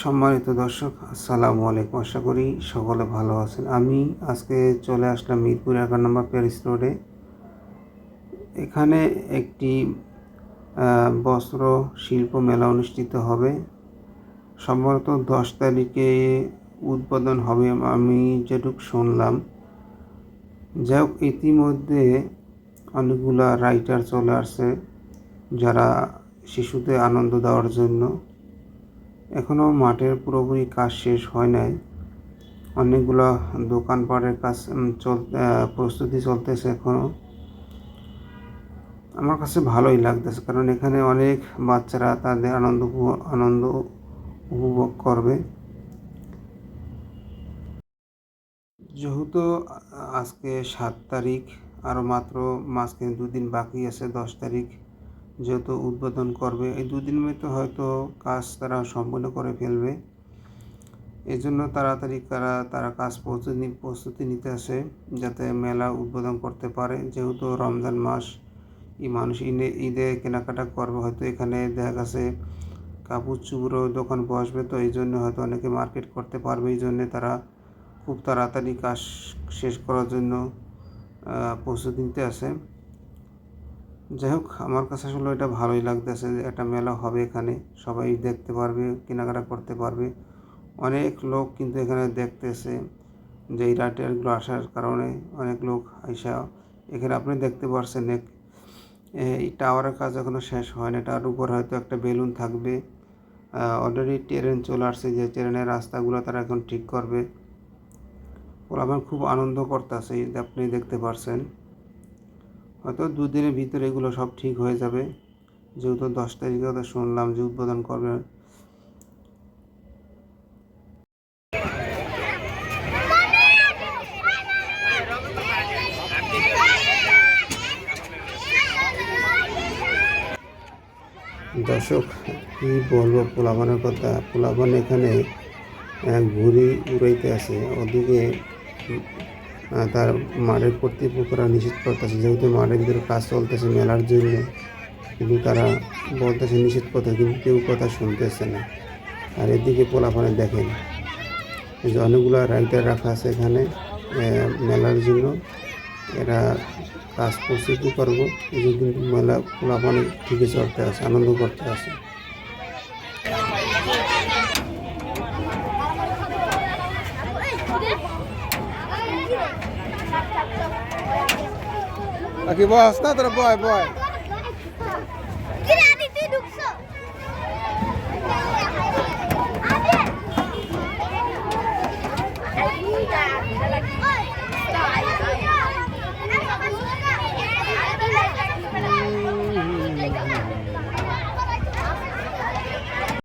সম্মানিত দর্শক, আসসালামু আলাইকুম। আশা করি সকলে ভালো আছেন। আমি আজকে চলে আসলাম মিরপুর এগারো নম্বর প্যারিস রোডে। এখানে একটি বস্ত্র শিল্প মেলা অনুষ্ঠিত হবে। সম্ভবত দশ তারিখে উদ্বোধন হবে আমি যেটুকু শুনলাম। যাই হোক, ইতিমধ্যে অনেকগুলা রাইটার চলে আসছে যারা শিশুদের আনন্দ দেওয়ার জন্য। এখনও মাঠের পুরোপুরি কাজ শেষ হয় নাই। অনেকগুলো দোকানপাটের কাজ চল প্রস্তুতি চলতেছে এখনও আমার কাছে ভালোই লাগতেছে, কারণ এখানে অনেক বাচ্চারা তাদের আনন্দ আনন্দ উপভোগ করবে। যেহেতু আজকে সাত তারিখ আরও মাত্র মাঝখানে দুদিন বাকি আছে, দশ তারিখ। যেহেতু উদ্বোধন করবে, এই দুদিন মধ্যে হয়তো কাজ তারা সম্পূর্ণ করে ফেলবে। এই জন্য তাড়াতাড়ি তারা তারা কাজ প্রস্তুতি প্রস্তুতি নিতে আসে যাতে মেলা উদ্বোধন করতে পারে। যেহেতু রমজান মাস, এই মানুষ ঈদে ঈদে কেনাকাটা করবে, হয়তো এখানে দেখা গেছে কাপড় চুপড়ো দোকান বসবে, তো এই জন্য হয়তো অনেকে মার্কেট করতে পারবে। এই জন্যে তারা খুব তাড়াতাড়ি কাজ শেষ করার জন্য প্রস্তুতি নিতে আসে। যাই হোক আমার কাছে আসলে এটা ভালোই লাগতেছে যে একটা মেলা হবে এখানে। সবাই দেখতে পারবে, কেনাকাটা করতে পারবে। অনেক লোক কিন্তু এখানে দেখতেছে যে এই রাইটারগুলো আসার কারণে অনেক লোক আইসা। এখানে আপনি দেখতে পারছেন এক এই টাওয়ারের কাজ এখনও শেষ হয় না। তার উপর হয়তো একটা বেলুন থাকবে। অলরেডি ট্রেন চলে আসছে যে ট্রেনের রাস্তাগুলো তারা এখন ঠিক করবে। ওরা আমার খুব আনন্দ করতেছে আপনি দেখতে পারছেন। হয়তো দুদিনের ভিতরে এগুলো সব ঠিক হয়ে যাবে। যেহেতু দশ তারিখে কথা শুনলাম যে উদ্বোধন করবে। দর্শক, কি বলব, পোলাবানের কথা? পোলাবান এখানে ঘুড়ি উড়াইতে আছে ওদিকে তার মাঠের কর্তৃপক্ষরা নিষেধ করতেছে। যেহেতু মাঠের ভিতরে কাজ চলতেছে, মেলার জন্য কিন্তু তারা বলতেছে নিষেধ কথা, কিন্তু কেউ কথা শুনতেছে না। আর এদিকে পোলাপানে দেখেন, যে অনেকগুলো রাইটার রাখা আছে এখানে মেলার জন্য। এরা কাজ প্রস্তুতি করব। এই কিন্তু মেলা পোলাপানে ঠিকই চলতে আছে, আনন্দ করতে আছে। Aquí bos, না তোরা বয় বয়।